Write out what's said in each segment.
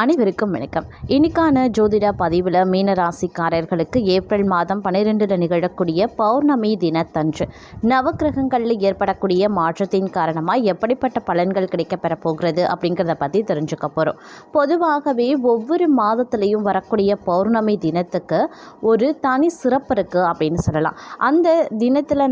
அனைவருக்கும் வணக்கம். இன்னைக்கான ஜோதிட பதிவில் மீனராசிக்காரர்களுக்கு ஏப்ரல் மாதம் பன்னிரெண்டில் நிகழக்கூடிய பௌர்ணமி தினத்தன்று நவக்கிரகங்களில் ஏற்படக்கூடிய மாற்றத்தின் காரணமாக எப்படிப்பட்ட பலன்கள் கிடைக்கப்பெற போகிறது அப்படிங்கிறத பற்றி தெரிஞ்சுக்க போகிறோம் பொதுவாகவே ஒவ்வொரு மாதத்துலேயும் வரக்கூடிய பௌர்ணமி தினத்துக்கு ஒரு தனி சிறப்பு இருக்குது அப்படின்னு சொல்லலாம். அந்த தினத்தில்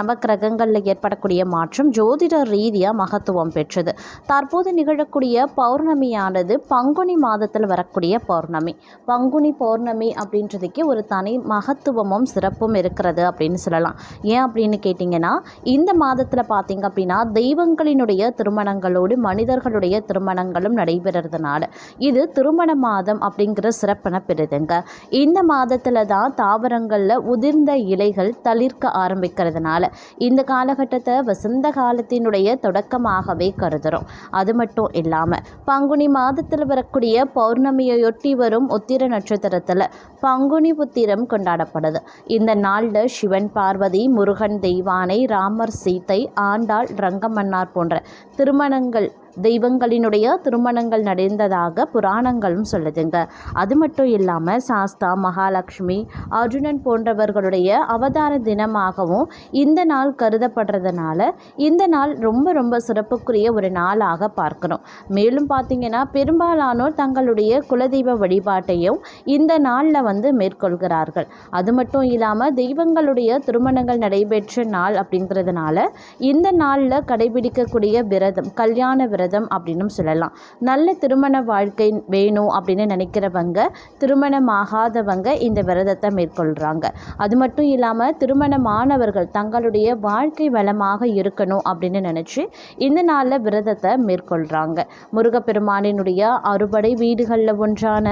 நவக்கிரகங்களில் ஏற்படக்கூடிய மாற்றம் ஜோதிட ரீதியாக மகத்துவம் பெற்றது. தற்போது நிகழக்கூடிய பௌர்ணமியானது பங்குனி பங்குனி மாதத்தில் வரக்கூடிய பௌர்ணமி. பங்குனி பௌர்ணமி அப்படின்றதுக்கே ஒரு தனி மகத்துவமும் சிறப்பும் இருக்கிறது அப்படின்னு சொல்லலாம். ஏன் அப்படின்னு கேட்டிங்கன்னா இந்த மாதத்தில் பார்த்திங்க அப்படின்னா தெய்வங்களினுடைய திருமணங்களோடு மனிதர்களுடைய திருமணங்களும் நடைபெறதுனால இது திருமண மாதம் அப்படிங்கிற சிறப்பினை பெறுதுங்க. இந்த மாதத்தில் தான் தாவரங்களில் உதிர்ந்த இலைகள் தளிர்க்க ஆரம்பிக்கிறதுனால இந்த காலகட்டத்தை வசந்த காலத்தினுடைய தொடக்கமாகவே கருதுகிறோம் அது மட்டும் இல்லாமல் பங்குனி மாதத்தில் வரக்கூடிய பௌர்ணமியையொட்டி வரும் உத்திர நட்சத்திரத்தில் பங்குனி புத்திரம் கொண்டாடப்படுது. இந்த நாளில் சிவன் பார்வதி முருகன் தெய்வானை ராமர் சீத்தை ஆண்டாள் ரங்கமன்னார் போன்ற திருமணங்கள் தெய்வங்களினுடைய திருமணங்கள் நடந்ததாக புராணங்களும் சொல்லுதுங்க. அது மட்டும் இல்லாமல் சாஸ்தா மகாலட்சுமி அர்ஜுனன் போன்றவர்களுடைய அவதார தினமாகவும் இந்த நாள் கருதப்படுறதுனால இந்த நாள் ரொம்ப ரொம்ப சிறப்புக்குரிய ஒரு நாளாக பார்க்கணும் மேலும் பார்த்தீங்கன்னா பெரும்பாலானோர் தங்களுடைய குலதெய்வ வழிபாட்டையும் இந்த நாளில் வந்து மேற்கொள்கிறார்கள். அது மட்டும் இல்லாமல் தெய்வங்களுடைய திருமணங்கள் நடைபெற்ற நாள் அப்படிங்கிறதுனால இந்த நாளில் கடைபிடிக்கக்கூடிய விரதம் கல்யாண விரதம் அப்படின்னும் சொல்லலாம். நல்ல திருமண வாழ்க்கை வேணும் அப்படின்னு நினைக்கிறவங்க திருமணமாகாதவங்க இந்த விரதத்தை மேற்கொள்கிறாங்க அது மட்டும் இல்லாமல் திருமணமானவர்கள் தங்களுடைய வாழ்க்கை வளமாக இருக்கணும் அப்படின்னு நினச்சி இந்த நாளில் விரதத்தை மேற்கொள்கிறாங்க முருகப்பெருமானினுடைய அறுபடை வீடுகளில் ஒன்றான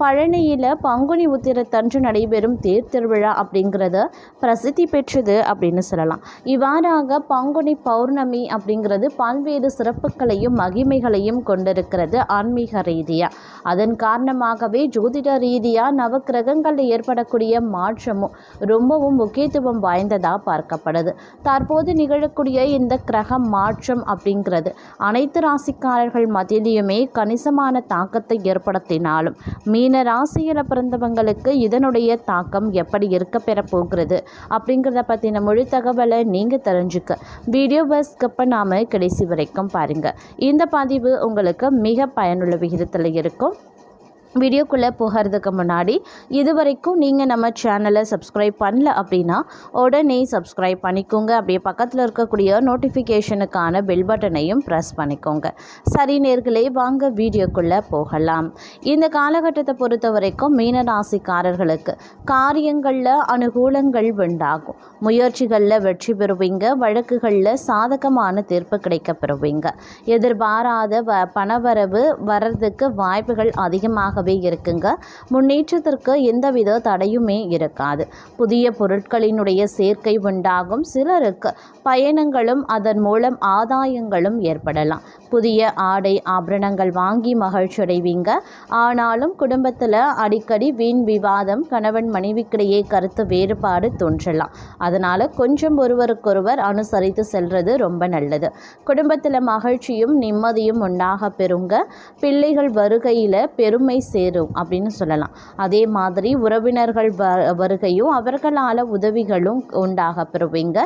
பழனியில் பங்குனி உத்திரத்தன்று நடைபெறும் தேர் திருவிழா அப்படிங்கிறத பிரசித்தி பெற்றது அப்படின்னு சொல்லலாம். இவ்வாறாக பங்குனி பௌர்ணமி அப்படிங்கிறது பல்வேறு சிறப்புகளையும் மகிமைகளையும் கொண்டிருக்கிறது ஆன்மீக ரீதியாக அதன் காரணமாகவே ஜோதிட ரீதியாக நவக்கிரகங்களில் ஏற்படக்கூடிய மாற்றமும் ரொம்பவும் முக்கியத்துவம் வாய்ந்ததாக பார்க்கப்படுது. தற்போது நிகழக்கூடிய இந்த கிரக மாற்றம் அப்படிங்கிறது அனைத்து ராசிக்காரர்கள் மத்தியிலையுமே கணிசமான தாக்கத்தை ஏற்படுத்தினாலும் மீன ராசியில் பிறந்தவங்களுக்கு இதனுடைய தாக்கம் எப்படி இருக்க பெற போகிறது அப்படிங்கிறத பற்றின மொழி தகவலை நீங்கள் தெரிஞ்சுக்க. வீடியோ ஸ்கிப் நாம் கடைசி வரைக்கும் பாருங்கள் இந்த பதிவு உங்களுக்கு மிக பயனுள்ள விகிதத்தில் இருக்கும். வீடியோக்குள்ளே போகிறதுக்கு முன்னாடி இது வரைக்கும் நீங்கள் நம்ம சேனலை சப்ஸ்கிரைப் பண்ணல அப்படின்னா உடனே சப்ஸ்கிரைப் பண்ணிக்கோங்க. அப்படியே பக்கத்தில் இருக்கக்கூடிய நோட்டிஃபிகேஷனுக்கான பெல் பட்டனையும் ப்ரெஸ் பண்ணிக்கோங்க. சரி நேர்களே வாங்க வீடியோக்குள்ளே போகலாம். இந்த காலகட்டத்தை பொறுத்த வரைக்கும் மீனராசிக்காரர்களுக்கு காரியங்களில் அனுகூலங்கள் உண்டாகும். முயற்சிகளில் வெற்றி பெறுவீங்க வழக்குகளில் சாதகமான தீர்ப்பு கிடைக்க பெறுவீங்க. எதிர்பாராத வ பணவரவு வர்றதுக்கு வாய்ப்புகள் அதிகமாக நன்றாகவே இருக்குங்க. முன்னேற்றத்திற்கு எந்தவித தடையுமே இருக்காது. புதிய பொருட்களினுடைய சேர்க்கை உண்டாகும். சிலருக்கு பயணங்களும் அதன் மூலம் ஆதாயங்களும் ஏற்படலாம். புதிய ஆடை ஆபரணங்கள் வாங்கி மகிழ்ச்சி அடைவீங்க. ஆனாலும் குடும்பத்தில் அடிக்கடி வீண் விவாதம் கணவன் மனைவிக்கிடையே கருத்து வேறுபாடு தோன்றலாம். அதனால் கொஞ்சம் ஒருவருக்கொருவர் அனுசரித்து செல்வது ரொம்ப நல்லது. குடும்பத்தில் மகிழ்ச்சியும் நிம்மதியும் உண்டாக பெறுங்க. பிள்ளைகள் வருகையில் பெருமை சேரும் அப்படின்னு சொல்லலாம். அதே மாதிரி உறவினர்கள் வ வருகையும் அவர்களால் உதவிகளும் உண்டாக பெறுவீங்க.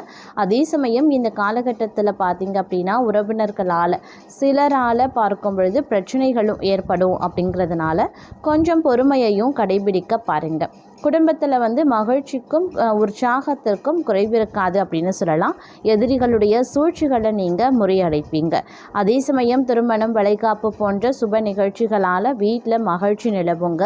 அதே சமயம் இந்த காலகட்டத்தில் பார்த்தீங்க அப்படின்னா உறவினர்களால் சிலரால் பார்க்கும் பொழுது பிரச்சனைகளும் ஏற்படும் அப்படிங்கிறதுனால கொஞ்சம் பொறுமையையும் கடைபிடிக்க பாருங்கள் குடும்பத்தில் வந்து மகிழ்ச்சிக்கும் உற்சாகத்திற்கும் குறைவிருக்காது அப்படின்னு சொல்லலாம். எதிரிகளுடைய சூழ்ச்சிகளை நீங்கள் முறியடைப்பீங்க. அதே சமயம் திருமணம் வளைகாப்பு போன்ற சுப நிகழ்ச்சிகளால் வீட்டில் மகிழ்ச்சி நிலவுங்க.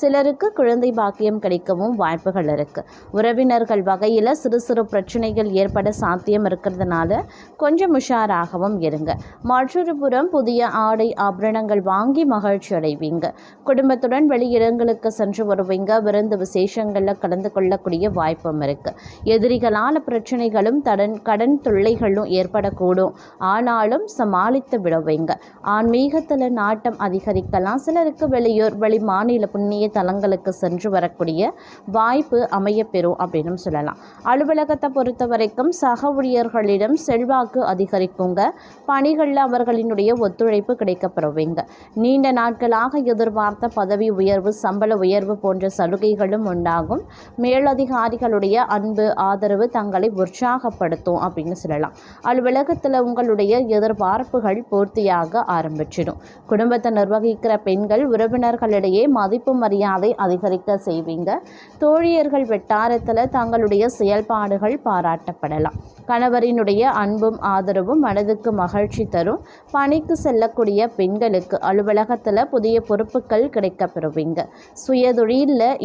சிலருக்கு குழந்தை பாக்கியம் கிடைக்கவும் வாய்ப்புகள் இருக்குது உறவினர்கள் வகையில் சிறு சிறு பிரச்சனைகள் ஏற்பட சாத்தியம் இருக்கிறதுனால கொஞ்சம் உஷாராகவும் இருங்க. மற்றொரு புறம் புதிய ஆடை ஆபரணங்கள் வாங்கி மகிழ்ச்சி அடைவீங்க. குடும்பத்துடன் வெளியிடங்களுக்கு சென்று வருவீங்க. விருந்து விசேஷ விசேஷங்களில் கலந்து கொள்ளக்கூடிய வாய்ப்பும் இருக்குது எதிரிகளான பிரச்சனைகளும் தடன் கடன் தொல்லைகளும் ஏற்படக்கூடும். ஆனாலும் சமாளித்து விடுவீங்க. ஆன்மீகத்தில் நாட்டம் அதிகரிக்கலாம். சிலருக்கு வெளியூர் வெளி மாநில புண்ணிய தலங்களுக்கு சென்று வரக்கூடிய வாய்ப்பு அமையப்பெறும் அப்படின்னு சொல்லலாம். அலுவலகத்தை பொறுத்த வரைக்கும் சக ஊழியர்களிடம் செல்வாக்கு அதிகரிக்குங்க. பணிகளில் அவர்களினுடைய ஒத்துழைப்பு கிடைக்கப்பெறுவீங்க. நீண்ட நாட்களாக எதிர்பார்த்த பதவி உயர்வு சம்பள உயர்வு போன்ற சலுகைகளும் உண்டாகும். மேலதிகாரிகளுடைய அன்பு ஆதரவு தங்களை உற்சாகப்படுத்தும் அப்படின்னு சொல்லலாம். அலுவலகத்தில் உங்களுடைய எதிர்பார்ப்புகள் பூர்த்தியாக ஆரம்பிச்சிடும். குடும்பத்தை நிர்வகிக்கிற பெண்கள் உறவினர்களிடையே மதிப்பு மரியாதை அதிகரிக்க செய்வீங்க. தோழியர்கள் வட்டாரத்தில் தங்களுடைய செயல்பாடுகள் பாராட்டப்படலாம். கணவரினுடைய அன்பும் ஆதரவும் மனதுக்கு மகிழ்ச்சி தரும். பணிக்கு செல்லக்கூடிய பெண்களுக்கு அலுவலகத்தில் புதிய பொறுப்புகள் கிடைக்கப்பெறுவீங்க. சுயதொழிலில்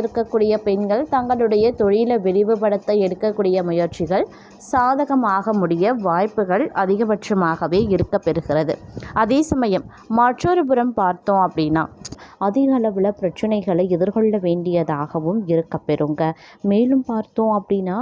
ஈடுபட்டிருக்கக்கூடிய பெண்கள் தங்களுடைய தொழிலை விரிவுபடுத்த எடுக்கக்கூடிய முயற்சிகள் சாதகமாக முடிய வாய்ப்புகள் அதிகபட்சமாகவே இருக்க பெறுகிறது. அதே சமயம் மற்றொரு புறம் பார்த்தோம் அப்படின்னா அதிக அளவில் பிரச்சனைகளை எதிர்கொள்ள வேண்டியதாகவும் இருக்க பெறுங்க. மேலும் பார்த்தோம் அப்படின்னா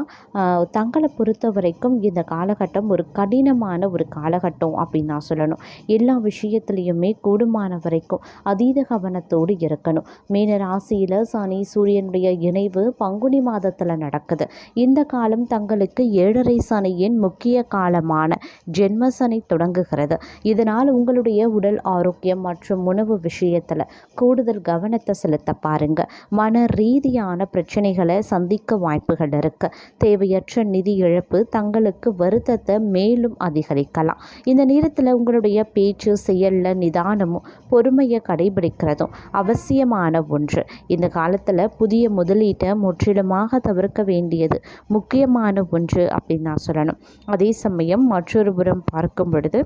தங்களை பொறுத்த வரைக்கும் இந்த காலகட்டம் ஒரு கடினமான ஒரு காலகட்டம் அப்படின்னு நான் சொல்லணும். எல்லா விஷயத்துலேயுமே கூடுமான வரைக்கும் அதீத கவனத்தோடு இருக்கணும். மீன ராசியில் சனி சூரியனுடைய இணைவு பங்குனி மாதத்தில் நடக்குது. இந்த காலம் தங்களுக்கு ஏழரை சனியின் முக்கிய காலமான ஜென்ம சனி தொடங்குகிறது. இதனால் உங்களுடைய உடல் ஆரோக்கியம் மற்றும் உணவு விஷயத்தில் கூடுதல் கவனத்தை செலுத்த பாருங்க. மன ரீதியான பிரச்சனைகளை சந்திக்க வாய்ப்புகள் இருக்கு. தேவையற்ற நிதி இழப்பு தங்களுக்கு வருத்தத்தை மேலும் அதிகரிக்கலாம். இந்த நேரத்தில் உங்களுடைய பேச்சு செயலில் நிதானமும் பொறுமையை கடைபிடிக்கிறதும் அவசியமான ஒன்று. இந்த காலத்தில் புதிய முதலீட்டை முற்றிலுமாக தவிர்க்க வேண்டியது முக்கியமான ஒன்று அப்படின்னு நான் சொல்லணும். அதே சமயம் மற்றொரு புறம் பார்க்கும் பொழுது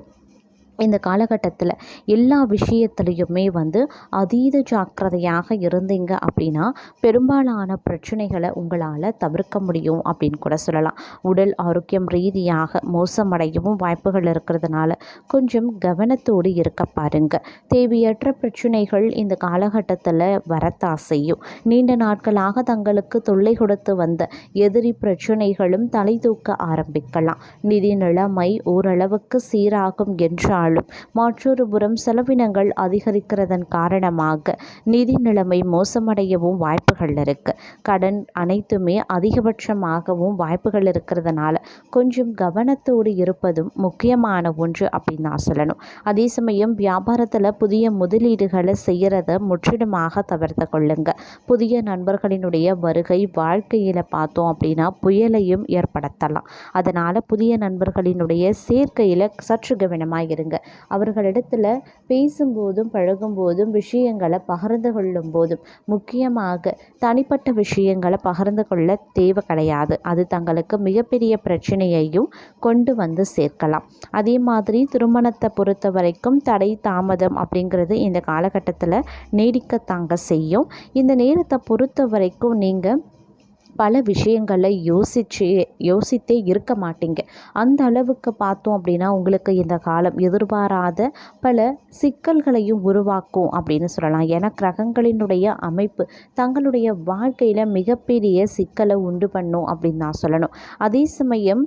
இந்த காலகட்டத்தில் எல்லா விஷயத்துலையுமே வந்து அதீத ஜாக்கிரதையாக இருந்தீங்க அப்படின்னா பெரும்பாலான பிரச்சனைகளை உங்களால் தவிர்க்க முடியும் அப்படின்னு கூட சொல்லலாம். உடல் ஆரோக்கியம் ரீதியாக மோசமடையவும் வாய்ப்புகள் இருக்கிறதுனால கொஞ்சம் கவனத்தோடு இருக்க பாருங்க. தேவையற்ற பிரச்சனைகள் இந்த காலகட்டத்தில் வரத்தா செய்யும் நீண்ட நாட்களாக தங்களுக்கு தொல்லை கொடுத்து வந்த எதிரி பிரச்சனைகளும் தலை தூக்க ஆரம்பிக்கலாம். நிதி நிலைமை ஓரளவுக்கு சீராகும் என்றால் என்றாலும் மற்றொரு புறம் செலவினங்கள் அதிகரிக்கிறதன் காரணமாக நிதி நிலைமை மோசமடையவும் வாய்ப்புகள் இருக்குது கடன் அனைத்துமே அதிகபட்சமாகவும் வாய்ப்புகள் இருக்கிறதுனால கொஞ்சம் கவனத்தோடு இருப்பதும் முக்கியமான ஒன்று அப்படின்னு நான் சொல்லணும். அதே சமயம் வியாபாரத்தில் புதிய முதலீடுகளை செய்கிறத முற்றிலுமாக தவிர்த்து கொள்ளுங்க. புதிய நண்பர்களினுடைய வருகை வாழ்க்கையில் பார்த்தோம் அப்படின்னா புயலையும் ஏற்படுத்தலாம். அதனால் புதிய நண்பர்களினுடைய சேர்க்கையில் சற்று கவனமாக இருங்க. அவர்களிடத்தில் பேசும்போதும் பழகும்போதும் விஷயங்களை பகிர்ந்து கொள்ளும் போதும் முக்கியமாக தனிப்பட்ட விஷயங்களை பகிர்ந்து கொள்ள தேவை கிடையாது. அது தங்களுக்கு மிகப்பெரிய பிரச்சனையையும் கொண்டு வந்து சேர்க்கலாம். அதே மாதிரி திருமணத்தை பொறுத்த வரைக்கும் தடை தாமதம் அப்படிங்கிறது இந்த காலகட்டத்தில் நீடிக்கத்தாங்க செய்யும். இந்த நேரத்தை பொறுத்த வரைக்கும் நீங்கள் பல விஷயங்களை யோசிச்சு யோசித்தே இருக்க மாட்டீங்க. அந்த அளவுக்கு பார்த்தோம் அப்படின்னா உங்களுக்கு இந்த காலம் எதிர்பாராத பல சிக்கல்களையும் உருவாக்கும் அப்படின்னு சொல்லலாம். ஏன்னா கிரகங்களினுடைய அமைப்பு தங்களுடைய வாழ்க்கையில் மிகப்பெரிய சிக்கலை உண்டு பண்ணும் அப்படின்னு நான் சொல்லணும். அதே சமயம்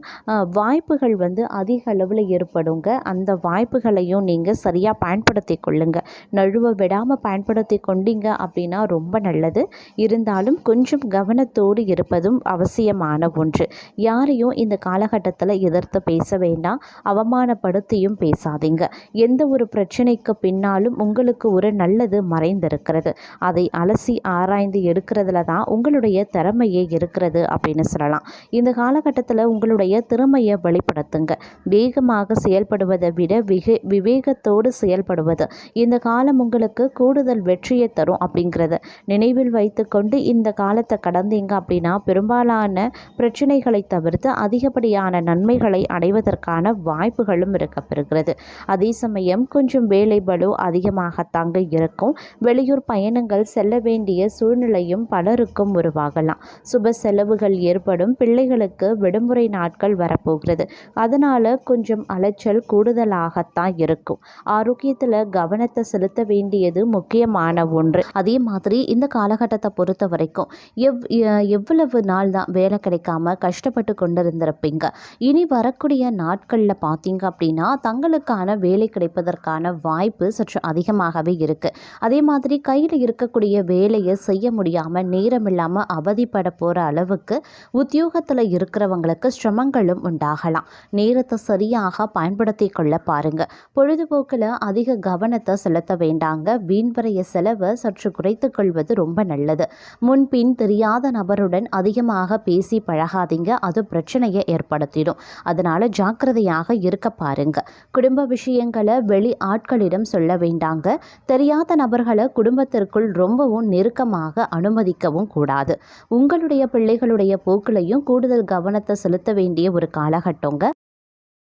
வாய்ப்புகள் வந்து அதிக அளவில் ஏற்படுங்க. அந்த வாய்ப்புகளையும் நீங்கள் சரியாக பயன்படுத்தி கொள்ளுங்க. நழுவ விடாமல் பயன்படுத்தி கொண்டீங்க அப்படின்னா ரொம்ப நல்லது. இருந்தாலும் கொஞ்சம் கவனத்தோடு இருப்பதும் அவசியமான ஒன்று. யாரையும் இந்த காலகட்டத்தில் எதிர்த்து பேச வேண்டாம். அவமானப்படுத்தியும் பேசாதீங்க. எந்த ஒரு பிரச்சனைக்கு பின்னாலும் உங்களுக்கு ஒரு நல்லது மறைந்திருக்கிறது. அதை அலசி ஆராய்ந்து எடுக்கிறதுல தான் உங்களுடைய திறமையே இருக்கிறது அப்படின்னு சொல்லலாம். இந்த காலகட்டத்தில் உங்களுடைய திறமையை வெளிப்படுத்துங்க. வேகமாக செயல்படுவதை விட விக விவேகத்தோடு செயல்படுவது. இந்த காலம் உங்களுக்கு கூடுதல் வெற்றியை தரும் அப்படிங்கிறத நினைவில் வைத்துக்கொண்டு இந்த காலத்தை கடந்தீங்க அப்படின்னா அப்படின்னா பெரும்பாலான பிரச்சனைகளை தவிர்த்து அதிகப்படியான நன்மைகளை அடைவதற்கான வாய்ப்புகளும் இருக்கப்பெறுகிறது. அதே சமயம் கொஞ்சம் வேலை பளு அதிகமாகத்தாங்க இருக்கும். வெளியூர் பயணங்கள் செல்ல வேண்டிய சூழ்நிலையும் பலருக்கும் உருவாகலாம். சுப செலவுகள் ஏற்படும். பிள்ளைகளுக்கு விடுமுறை நாட்கள் வரப்போகிறது. அதனால் கொஞ்சம் அலைச்சல் கூடுதலாகத்தான் இருக்கும். ஆரோக்கியத்தில் கவனத்தை செலுத்த வேண்டியது முக்கியமான ஒன்று. அதே மாதிரி இந்த காலகட்டத்தை பொறுத்த வரைக்கும் எவ் எ- எவ்வளவு நாள் தான் வேலை கிடைக்காம கஷ்டப்பட்டு கொண்டிருந்திருப்பீங்க. இனி வரக்கூடிய நாட்களில் பார்த்தீங்க அப்படின்னா தங்களுக்கான வேலை கிடைப்பதற்கான வாய்ப்பு சற்று அதிகமாகவே இருக்குது அதே மாதிரி கையில் இருக்கக்கூடிய வேலையை செய்ய முடியாமல் நேரம் இல்லாமல் அவதிப்பட போகிற அளவுக்கு உத்தியோகத்தில் இருக்கிறவங்களுக்கு சிரமங்களும் உண்டாகலாம். நேரத்தை சரியாக பயன்படுத்தி கொள்ள பாருங்க. பொழுதுபோக்கில் அதிக கவனத்தை செலுத்த வேண்டாங்க. வீண்வரைய செலவை சற்று குறைத்து கொள்வது ரொம்ப நல்லது. முன்பின் தெரியாத நபருடன் அதிகமாக பேசி பழகாதீங்க. அது பிரச்சனையை ஏற்படுத்திடும். அதனால ஜாக்கிரதையாக இருக்க பாருங்க. குடும்ப விஷயங்களை வெளி ஆட்களிடம் சொல்ல வேண்டாங்க. தெரியாத நபர்களை குடும்பத்திற்குள் ரொம்பவும் நெருக்கமாக அனுமதிக்கவும் கூடாது. உங்களுடைய பிள்ளைகளுடைய போக்கிலையும் கூடுதல் கவனத்தை செலுத்த வேண்டிய ஒரு காலகட்டங்க.